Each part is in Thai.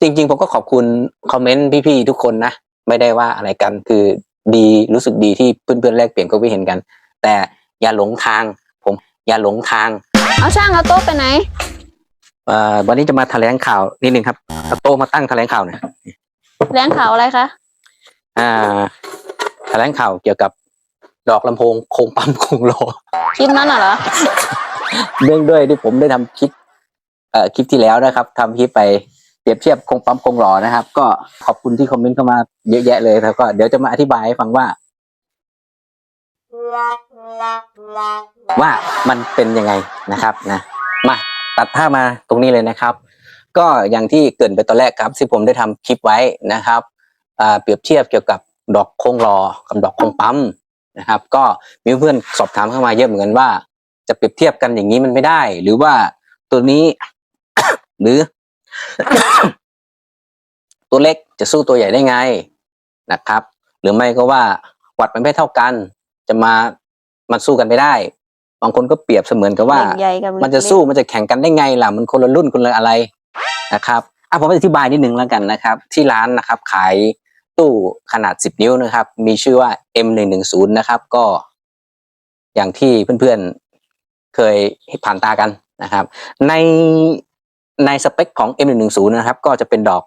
จริง ๆ ผมก็ขอบคุณคอมเมนต์พี่ๆทุกคนนะ ไม่ได้ว่าอะไรกันคือดีรู้สึกดีที่เพื่อนๆแลกเปลี่ยนความคิดเห็นกัน แต่อย่าหลงทาง ผมอย่าหลงทางเอาช่างเอาโต๊ะไปไหนเอ่อวันนี้จะมาแถลงข่าวนิดนึงครับเอาโต๊ะมาตั้งแถลงข่าวหน่อยแรงข่าวอะไรคะอ่า แถลงข่าวเกี่ยวกับดอกลำโพงโคงปั๊มโคงโล คลิปนั้นน่ะเหรอเนื่องด้วยที่ผมได้ทำคลิปเอ่อคลิปที่แล้วนะครับทำคลิปไป เปรียบเทียบคงปั๊มคงหล่อนะครับ ก็ขอบคุณที่คอมเมนต์เข้ามาเยอะแยะเลยแล้วก็เดี๋ยวจะมาอธิบายให้ฟังว่า ว่ามันเป็นยังไงนะครับนะมาตัดภามาตรงนี้เลยนะครับ ก็อย่างที่เกินไปตอนแรกครับ ที่ผมได้ทำคลิปไว้นะครับเปรียบเทียบเกี่ยวกับดอกคงรอกับดอกคงปั๊มนะครับ ก็มีเพื่อนสอบถามเข้ามาเยอะเหมือนกันว่า จะเปรียบเทียบกันอย่างนี้มันไม่ได้ หรือว่าตัวนี้ หรือ ตัวเล็กจะสู้ตัวใหญ่ได้ไงนะครับ หรือไม่ก็ว่าวัดมันไม่เท่ากัน จะมามันสู้กันไม่ได้ บางคนก็เปรียบเสมือนกับว่าเล็กใหญ่กับเล็กมันจะสู้มันจะแข่งกันได้ไงล่ะ มันคนละรุ่นคนละอะไรนะครับอะผมอธิบายนิดนึงแล้วกันนะครับ ที่ร้านนะครับ ขายตู้ขนาด 10 นิ้วนะครับ มีชื่อว่า M110 นะครับ ก็ อย่างที่เพื่อนๆเคยผ่านตากันนะครับ ใน ในสเปคของ M110 นะครับ ก็จะเป็นดอก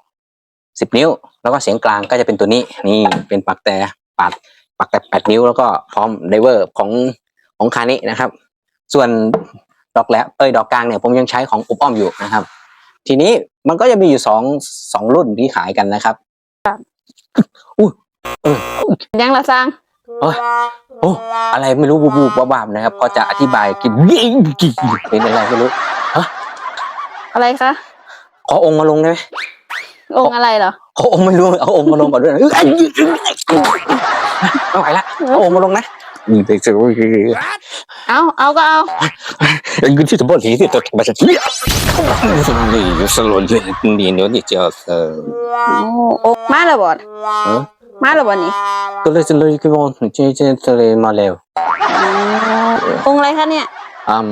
10 นิ้ว แล้วก็เสียงกลางก็จะเป็นตัวนี้ นี่เป็นปักแต่ปัดปักแต่ 8 นิ้ว แล้วก็พร้อมไดเวอร์ของของคานี้นะครับ ส่วนดอกแล้วเอยดอกกลางเนี่ยผมยังใช้ของอุบอ้อมอยู่นะครับ ทีนี้มันก็จะมีอยู่สองสองรุ่นที่ขายกันนะครับยังละสร้างโอ้ยโอ้อะไรไม่รู้บูบูบ้าๆนะครับพอจะอธิบายกินยิ่งกี่เป็นอะไรไม่รู้ อะไรคะขอองค์มาลงได้ไหมองค์อะไรเหรอขอองค์ไม่รู้เอาองค์มาลงก่อนด้วยนะไม่ไหวละเอาองค์มาลงนะนี่เด็กจเอาเอาก็เอายังินที่ตัวบอลสีที่ตัวมาจะเลี้ยสลอนอยู่สลอนอยู่นี่เนื้อนี่เจ้าเออโอ้มาแล้วบอดมาแล้วบอดนี่ตัวเล็กะเลยก็บอลเจเจทะเลมาแล้วองอะไรคะเนี่ยอืม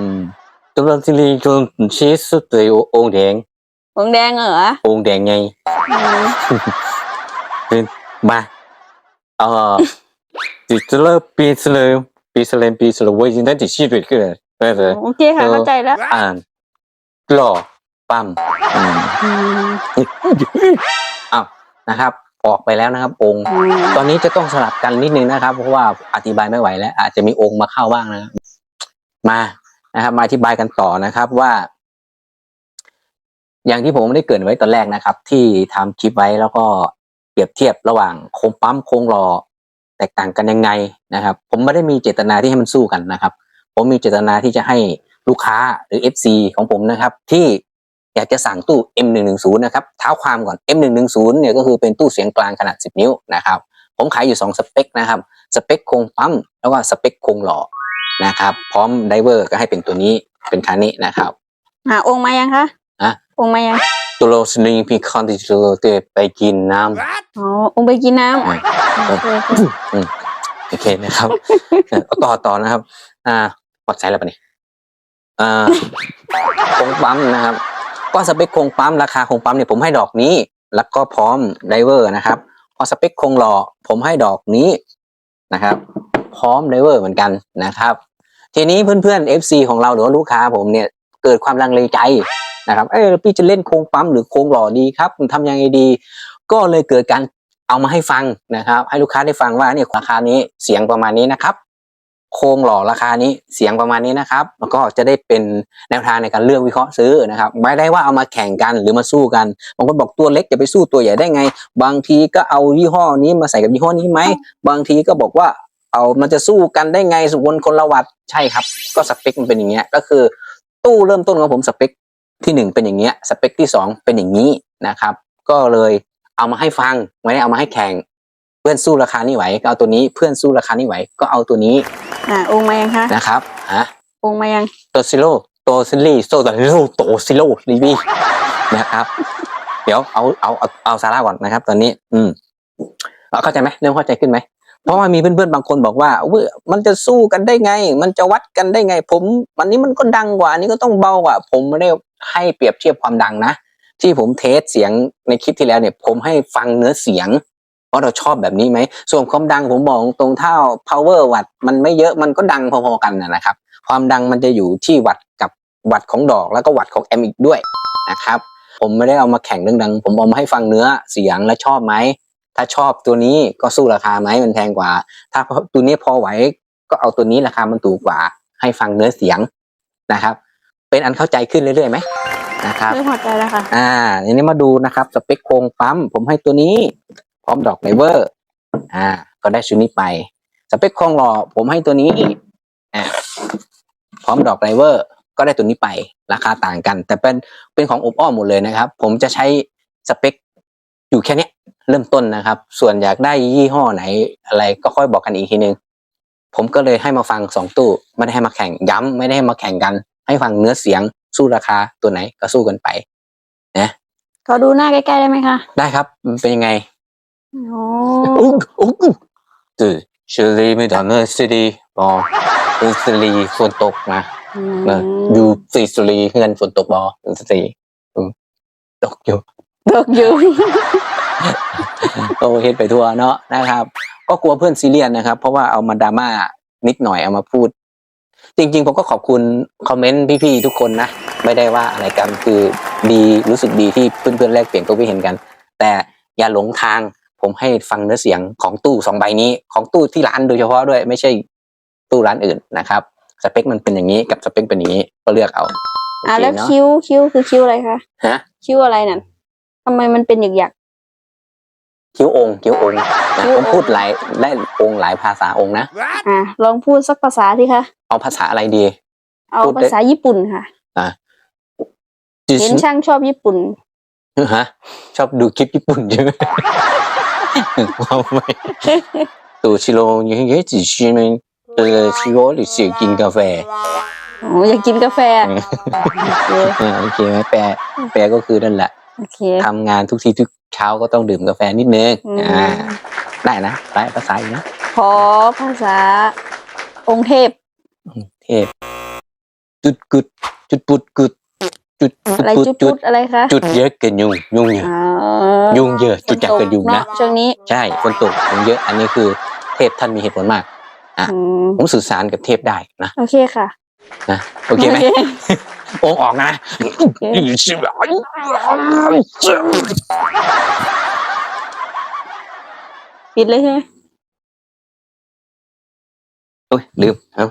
กอลังสิรีจนชีสุดเโอ่งแดงวงแดงเหรอโอ่งแดงไงมาเออติดเลิกปีสเลยปีสเลมปีสเลเว้ยนได้ติดชีวิตก็เลยได้เลยโอเคค่ะเข้าใจแล้วอ่านกล่อปั้มอืมอืมอ้าวนะครับ ออกไปแล้วนะครับ องค์ อืมตอนนี้จะต้องสลับกันนิดนึงนะครับ เพราะว่าอธิบายไม่ไหวแล้ว อาจจะมีองค์มาเข้าบ้างนะครับมา นะครับ มาอธิบายกันต่อนะครับว่า อย่างที่ผมได้เกรินไว้ตอนแรกนะครับ ที่ทำคลิปไว้แล้วก็เปรียบเทียบระหว่างโครงปั๊มโครงรอแตกต่างกันยังไงนะครับ ผมไม่ได้มีเจตนาที่ให้มันสู้กันนะครับ ผมมีเจตนาที่จะให้ลูกค้าหรือ FC ของผมนะครับ ที่อยากจะสั่งตู้ M110 นะครับเท้าความก่อน M110 เนี่ยก็คือเป็นตู้เสียงกลางขนาด 10 นิ้วนะครับ ผมขายอยู่ 2 สเปคนะครับ สเปคโครงปั๊มแล้วก็สเปคโครงหล่อ นะครับ พร้อมไดเวอร์ก็ให้เป็นตัวนี้เป็นคันนี้นะครับ หาองค์มายังคะอะองค์มายังตัวโลสลิงพีคอนติโลเตไปกินน้ำอ๋อองค์ไปกินน้อ่าำโอเคโอเคโอเคนะครับเออเอาต่อต่อนะครับ อ่าปลอดสายแล้วปะเนี่ยอ่าโครงปั๊มนะครับ ก็สเปคโครงปั๊มราคาโครงปั๊มเนี่ยผมให้ดอกนี้ แล้วก็พร้อมไดเวอร์นะครับพอสเปคโครงหล่อผมให้ดอกนี้นะครับ พร้อมไดเวอร์เหมือนกันนะครับ ทีนี้เพื่อนๆ FC ของเราหรือว่าลูกค้าผมเนี่ยเกิดความลังเลใจนะครับ เออพี่จะเล่นโครงปั๊มหรือโครงหล่อดีครับทำยังไงดี ก็เลยเกิดการเอามาให้ฟังนะครับ ให้ลูกค้าได้ฟังว่าเนี่ยราคานี้เสียงประมาณนี้นะครับ โครงหล่อราคานี้เสียงประมาณนี้นะครับ แล้วก็จะได้เป็นแนวทางในการเลือกวิเคราะห์ซื้อนะครับ ไม่ได้ว่าเอามาแข่งกันหรือมาสู้กันบางคนบอกตัวเล็กจะไปสู้ตัวใหญ่ได้ไง บางทีก็เอายี่ห้อนี้มาใส่กับยี่ห้อนี้ไหมบางทีก็บอกว่า เอามันจะสู้กันได้ไงสุวรรณคนละวัดใช่ครับ ก็สเปคมันเป็นอย่างเงี้ยก็คือ ตู้เริ่มต้นของผมสเปคที่หนึ่งเป็นอย่างเงี้ยสเปคที่สองเป็นอย่างนี้นะครับ ก็เลยเอามาให้ฟังไม่ได้เอามาให้แข่งเพื่อนสู้ราคานี้ไหวก็เอาตัวนี้เพื่อนสู้ราคานี้ไหวก็เอาตัวนี้อ่าองค์มายังคะนะครับฮะองค์มายังตัวซิโร่ตัวซิลี่โซตัวซิโร่ตัวซิโร่ลีบีนะครับ เดี๋ยวเอาเอาเอาเอาสาระก่อนนะครับ ตอนนี้ อืมเอาเข้าใจไหมเริ่มเข้าใจขึ้นไหม เพราะว่ามีเพื่อนๆบางคนบอกว่าเว้ยมันจะสู้กันได้ไง มันจะวัดกันได้ไง ผมวันนี้มันก็ดังกว่าอันนี้ก็ต้องเบากว่า ผมไม่ได้ให้เปรียบเทียบความดังนะ ที่ผมเทสเสียงในคลิปที่แล้วเนี่ย ผมให้ฟังเนื้อเสียงว่าเราชอบแบบนี้ไหม ส่วนความดังผมบอกตรงเท่า power วัตมันไม่เยอะมันก็ดังพอๆกันนะครับ ความดังมันจะอยู่ที่วัตกับวัตของดอกแล้วก็วัตของแอมอีกด้วยนะครับ ผมไม่ได้เอามาแข่งเรื่องดัง ผมเอามาให้ฟังเนื้อเสียงและชอบไหม ถ้าชอบตัวนี้ก็สู้ราคาไหมมันแพงกว่า ถ้าตัวนี้พอไหวก็เอาตัวนี้ราคามันถูกกว่า ให้ฟังเนื้อเสียงนะครับ เป็นอันเข้าใจขึ้นเรื่อยๆไหมนะครับเริ่มพอใจแล้วค่ะอ่าทีนี้มาดูนะครับสเปคโครงปั๊มผมให้ตัวนี้ พร้อมดอกไนเวอร์อ่า ก็ได้ชุดนี้ไป สเปคโครงหล่อผมให้ตัวนี้อ่าพร้อมดอกไนเวอร์ก็ได้ตัวนี้ไปราคาต่างกัน แต่เป็นเป็นของอบอ้อมหมดเลยนะครับ ผมจะใช้สเปคอยู่แค่เนี้ย เริ่มต้นนะครับ ส่วนอยากได้ยี่ห้อไหนอะไรก็ค่อยบอกกันอีกทีนึง ผมก็เลยให้มาฟังสองตู้ไม่ได้ให้มาแข่งย้ำไม่ได้ให้มาแข่งกัน ให้ฟังเนื้อเสียงสู้ราคาตัวไหนก็สู้กันไปขอดูหน้าใกล้ๆได้ไหมคะ ได้ครับมันเป็นยังไงโอ้โอ้โอ้对เชอรี่ไม่ต่อเนื่องสิดีบอเป็นสิรีฝนตกนะอืเอออยู่สีสิรีเงินฝนตกบอเป็นสิรีอืมตกอยู่ดอกอยู่ โอเฮ็ดไปทั่วเนาะนะครับ ก็กลัวเพื่อนซีเรียสนะครับ เพราะว่าเอามาดราม่านิดหน่อยเอามาพูด จริง ๆ ผมก็ขอบคุณคอมเมนต์พี่ๆทุกคนนะ ไม่ได้ว่าอะไรกันคือดีรู้สึกดีที่เพื่อนๆแลกเปลี่ยนก็คิดเห็นกัน แต่อย่าหลงทางผมให้ฟังเนื้อเสียงของตู้สองใบนี้ ของตู้ที่ร้านโดยเฉพาะด้วย ไม่ใช่ตู้ร้านอื่นนะครับสเปคมันเป็นอย่างนี้กับสเปคเป็นอย่างนี้ก็เลือกเอาโออะเคแล้วเนาะคิ้วคิ้วคือคิ้วอะไรคะฮะคิ้วอะไรนั่นทำไมมันเป็นหยัก คิ้วองคิ้วองนะผมพูดหลายได้องหลายภาษาองนะ อะลองพูดสักภาษาสิคะเอาภาษาอะไรดี เอาภาษาญี่ปุ่นค่ะ จิเห็นช่างชอบญี่ปุ่น ฮะชอบดูคลิปญี่ปุ่นใช่ไหมว้าวไปตูชิโร่ยังไงจิชิเมนเออชิโร่หรือเสียกินกาแฟอยากกินกาแฟโอเคโอเคไหมแปลแปลก็คือนั่นแหละ โอเคทำงานทุกทีทุกเช้าก็ต้องดื่มกาแฟนิดนึงอืมอ่าได้นะได้ภาษาอีกนะขอภาษา องค์เทพเทพ จุดกึดจุดปุดกึดจุดอะไรปุดจุดจุพุดดอะไรคะจุดเยอะเกินยุงยุงเยอะอ๋อยุงเยอะ จุดจักเกินยุงเนาะนะช่วงนี้ใช่ฝนตกยุงเยอะอันนี้คือเทพท่านมีเหตุผลมากอะอืมผมสื่อสารกับเทพได้นะโอเคค่ะนะโอเคไหม โองค์ออกนะปิดเลยใช่ไหมโอ้ยลืมเอา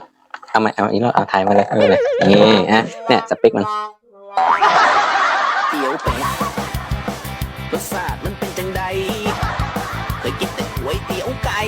เอามาเอาอีกแล้วเอาถ่ายมาเลยเอาเลยนี่ฮะเนี่ยสเปคมันเตี๋ยวเป็ดรสชาติมันเป็นจังใดเคยกินแต่ก๋วยเตี๋ยวไก่